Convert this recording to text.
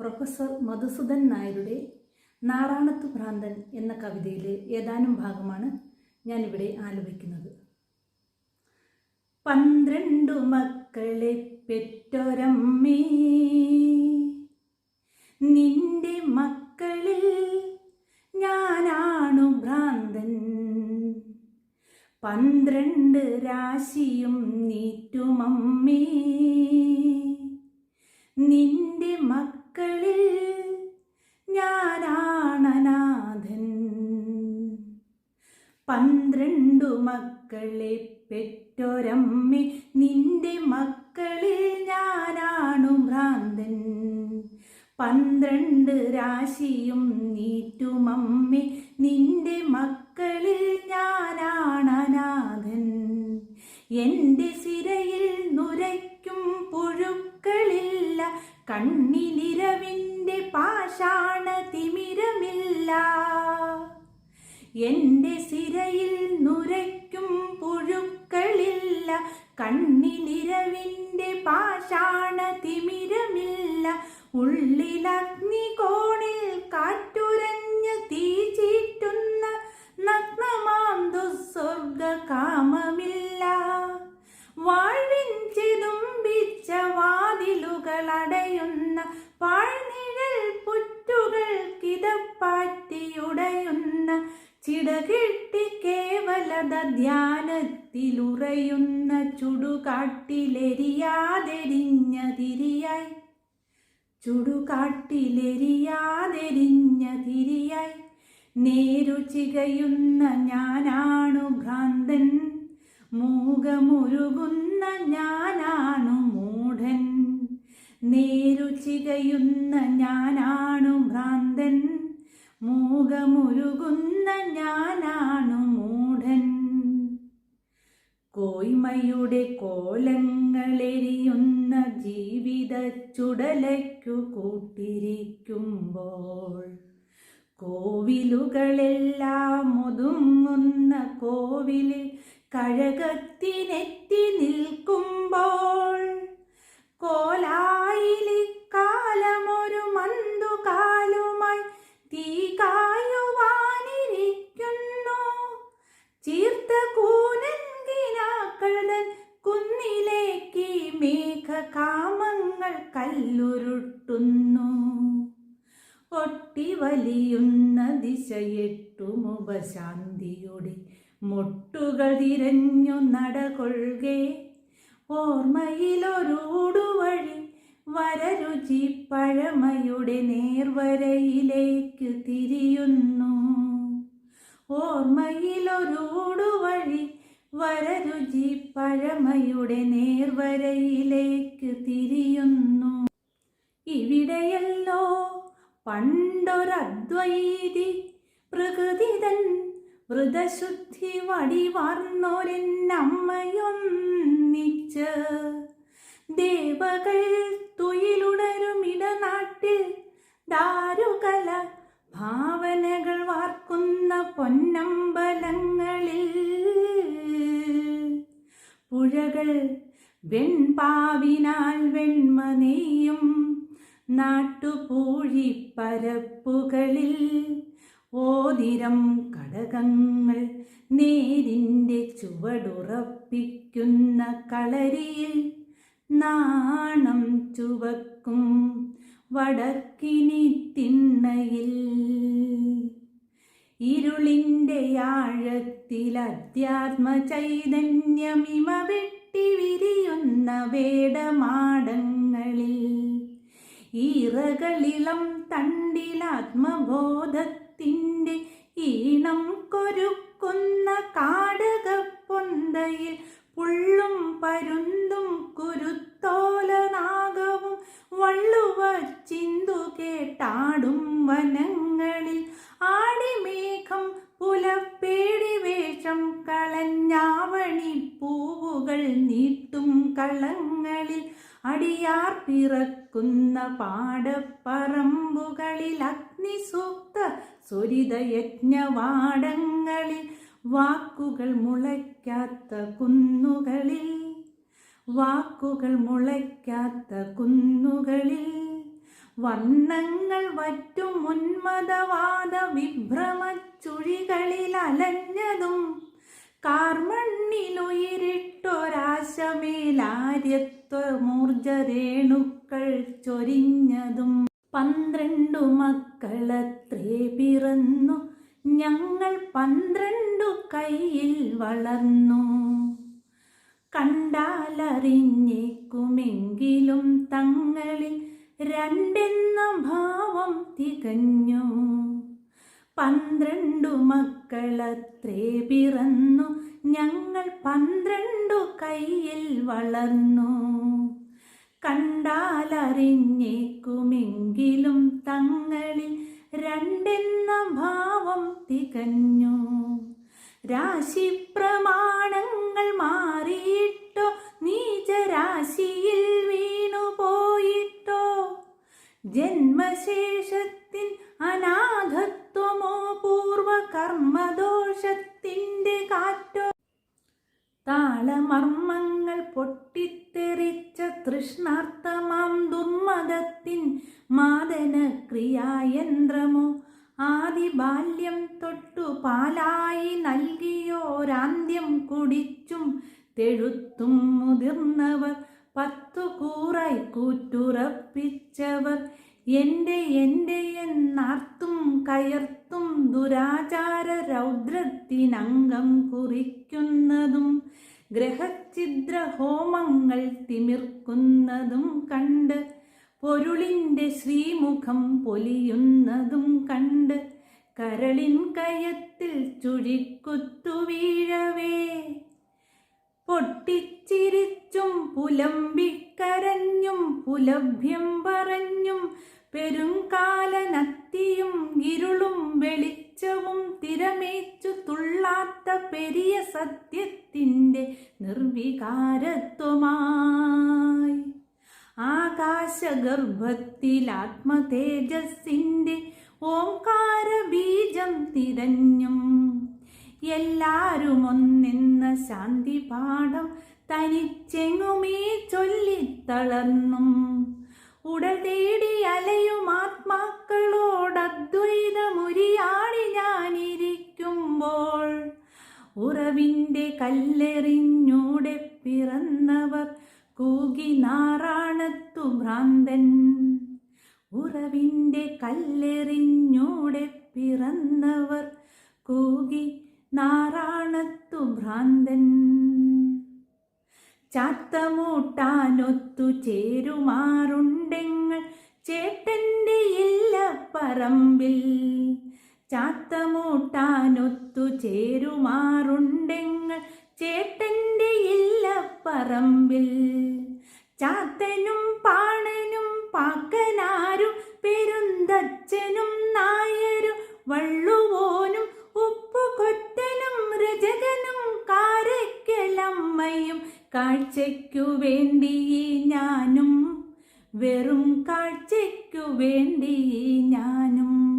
Professor Madhusudan നായരുടെ നാറാണത്തു ഭ്രാന്തൻ എന്ന കവിതയിലെ ഏതാനും ഭാഗമാണ് ഞാനിവിടെ ആലപിക്കുന്നത്. പന്ത്രണ്ടു മക്കളെ പെറ്റൊരമ്മേ നിന്റെ മക്കളിൽ ഞാനാണു ഭ്രാന്തൻ. പന്ത്രണ്ട് രാശിയും നീറ്റുമമ്മേ നിന്റെ മക്കളിൽ ഞാനാണനാഥൻ. പന്ത്രണ്ടു മക്കളെ പെറ്റൊരമ്മി നിന്റെ മക്കളിൽ ഞാനാണു ഭ്രാന്തൻ. പന്ത്രണ്ട് രാശിയും നീറ്റുമമ്മേ നിന്റെ മക്കളിൽ ഞാനാണനാഥൻ. എന്റെ സിരയിൽ കണ്ണിലിരവിന്റെ പാഷാണ തിമിരമില്ല. എന്റെ സിരയിൽ നുരയ്ക്കും പുഴുക്കളില്ല. കണ്ണിലിരവിന്റെ പാഷാണ തിമിരമില്ല. ഉള്ളിലഗ്നി കോണിൽ കാറ്റുരഞ്ഞ് തീ ചിടകിട്ടി കേവലത ധ്യാനത്തിലുറയുന്ന ചുടുകാട്ടിലെരിയാതെരിഞ്ഞ തിരിയായി ചുടുകാട്ടിലെരിയാതെരിഞ്ഞ തിരിയായി നേരു ചികയുന്ന ഞാനാണു ഭ്രാന്തൻ. മൂകമുരുകുന്ന ഞാനാണു മൂഢൻ. നേരു ചികയുന്ന ഞാനാണു ഭ്രാന്തൻ. മൂകമുരുകുന്ന ഞാനാണു മൂഢൻ. കോയ്മയുടെ കോലങ്ങളെരിയുന്ന ജീവിത ചുടലയ്ക്കു കൂട്ടിരിക്കുമ്പോൾ കോവിലുകളെല്ലാം ഒതുങ്ങുന്ന കോവിലിൽ കഴകത്തിനെത്തി നിൽക്കുമ്പോൾ കോലായിലിക്കാലമൊരു കാലമൊരു മന്തുകാലുമായി തീ കായുവാനിരിക്കുന്നു. ചീർത്ത കൂനൻകിനാക്കൾ തൻ കുന്നിലേക്ക് മേഘകാമങ്ങൾ കല്ലുരുട്ടുന്നു. ഒട്ടി വലിയുന്ന ദിശയെട്ടുമുപശാന്തിയുടെ മുട്ടുകൾ തിരഞ്ഞു നടകൊള്ളുകെ. ഓർമ്മയിലൊരൂടുവഴി വരരുചി പഴമയുടെ നേർവരയിലേക്ക് തിരിയുന്നു. ഓർമ്മയിലൊരൂടുവഴി വരരുചി പഴമയുടെ നേർവരയിലേക്ക് തിരിയുന്നു. ഇവിടെയല്ലോ പണ്ടൊരദ്വൈതി പ്രകൃതിതൻ വൃതശുദ്ധി വടിവാർന്നോരെന്നമ്മയൊന്നിച്ച്. ദേവകൾ തുയിലുണരും ഇടനാട്ടിൽ ദാരുകല ഭാവനകൾ വാർക്കുന്ന പൊന്നമ്പലങ്ങളിൽ. പുഴകൾ വെൺപാവിനാൽ വെണ്മ നെയ്യും നാട്ടുപൂഴിപ്പരപ്പുകളിൽ ഓതിരം കടകങ്ങൾ നേരിന്റെ ചുവടുറപ്പിക്കുന്ന കളരിയിൽ നാണം ചുവക്കും വടക്കിനി തിണ്ണയിൽ. ഇരുളിന്റെ ആഴത്തിൽ അധ്യാത്മ ചൈതന്യമിമ വെട്ടി വിരിയുന്ന വേടമാടങ്ങളിൽ. ഈറകളിളം തണ്ടിലാത്മബോധത്തിന്റെ ഈണം കൊരുക്കുന്ന കാടകപ്പൊന്തയിൽ പുള്ളും പരുന്തും കുരുത്തോലനാഗവും വള്ളുവ ചിന്തു കേട്ടാടും വനങ്ങളിൽ. ആടിമേഘം പുലപ്പേടി വേഷം കളഞ്ഞാവണി പൂവുകൾ നീട്ടും കളങ്ങളിൽ. അടിയാർ പിറക്കുന്ന പാടപ്പറമ്പുകളിൽ അഗ്നിസൂക്ത സ്വരിതയജ്ഞവാടങ്ങളിൽ വാക്കുകൾ മുളയ്ക്കാത്ത കുന്നുകളിൽ വാക്കുകൾ മുളയ്ക്കാത്ത കുന്നുകളിൽ വർണങ്ങൾ വറ്റും ഉന്മതവാദ വിഭ്രമച്ചുഴികളിൽ അലഞ്ഞതും കാർമണ്ണിലുയിരിട്ടൊരാശമേലാര്യത്വമൂർജരേണുക്കൾ ചൊരിഞ്ഞതും പന്ത്രണ്ടു മക്കളത്രേ പിറന്നു ഞങ്ങൾ പന്ത്രണ്ടു കയ്യിൽ വളർന്നു. കണ്ടാലറിഞ്ഞേക്കുമെങ്കിലും തങ്ങളിൽ രണ്ടെന്ന ഭാവം തികഞ്ഞു. പന്ത്രണ്ടു മക്കളത്രേ പിറന്നു. ഞങ്ങൾ പന്ത്രണ്ടു കയ്യിൽ വളർന്നു. കണ്ടാലറിഞ്ഞേക്കുമെങ്കിലും തങ്ങളിൽ രണ്ടെന്ന ഭാവം തികഞ്ഞു. രാശിപ്രമാണങ്ങൾ മാറിയിട്ടോ? നീചരാശിയിൽ വീണുപോയിട്ടോ ജന്മശേഷത്തിൻ അനാഥത്വമോ? പൂർവകർമ്മദോഷത്തിന്റെ കാറ്റോ? താളമർമ്മങ്ങൾ പൊട്ടിത്തെറിച്ച തൃഷ്ണാർത്ഥമാം ദുർമതത്തിൻ മാദനക്രിയായന്ത്രമോ ആദി ബാല്യം തൊട്ടു പാലായി നൽകിയോരാന്ത്യം കുടിച്ചും തെഴുത്തും മുതിർന്നവർ പത്തു കൂറായി കൂറ്റുറപ്പിച്ചവർ. എന്റെ എന്റെ എന്നാർത്തും കയർത്തും ദുരാചാര രൗദ്രത്തിനംഗം കുറിക്കുന്നതും ഗ്രഹഛിദ്ര ഹോമങ്ങൾ തിമിർക്കുന്നതും കണ്ട് പൊരുളിന്റെ ശ്രീമുഖം പൊലിയുന്നതും കണ്ട് കരളിൻ കയത്തിൽ ചുഴിക്കുത്തു വീഴവേ. പൊട്ടിച്ചിരിച്ചും പുലമ്പിക്കരഞ്ഞും പുലഭ്യം പറഞ്ഞും പെരുങ്കാലനത്തിയും ഇരുളും വെളിച്ചവും തിരമേച്ചു തുള്ളാത്ത പെരിയ സത്യത്തിന്റെ നിർവികാരത്വമായി. ആകാശഗർഭത്തിൽ ആത്മതേജസ്സിന്റെ ഓംകാര ബീജം തിരഞ്ഞും. എല്ലാരും ഒന്നെന്ന ശാന്തി പാഠം തനിച്ചെങ്ങുമേ ചൊല്ലിത്തളർന്നും. ഉടൽ തേടി അലയും ആത്മാക്കളോടദ്വൈതമുരിയാടി ഞാനിരിക്കുമ്പോൾ. ഉറവിന്റെ കല്ലെറിഞ്ഞൂടെ പിറന്നവർ കൂകി നാറാണത്തു ഭ്രാന്തൻ. ഉറവിന്റെ കല്ലെറിഞ്ഞൂടെ പിറന്നവർ കൂകി നാറാണത്തു ഭ്രാന്തൻ. ചാത്തമൂട്ടാനൊത്തു ചേരുമാറുണ്ടെങ്ങൾ ചേട്ടന്റെ ഇല്ല പറമ്പിൽ. ചാത്തമൂട്ടാനൊത്തു ചേരുമാറുണ്ടെങ്ങൾ ചേട്ടന്റെ ഇല്ല പറമ്പിൽ. ചാത്തനും പാണനും പാക്കനാരും പെരുന്തച്ഛനും നായരും വള്ളുവോനും ഞാനും വെറും കാഴ്ചയ്ക്കു വേണ്ടി ഞാനും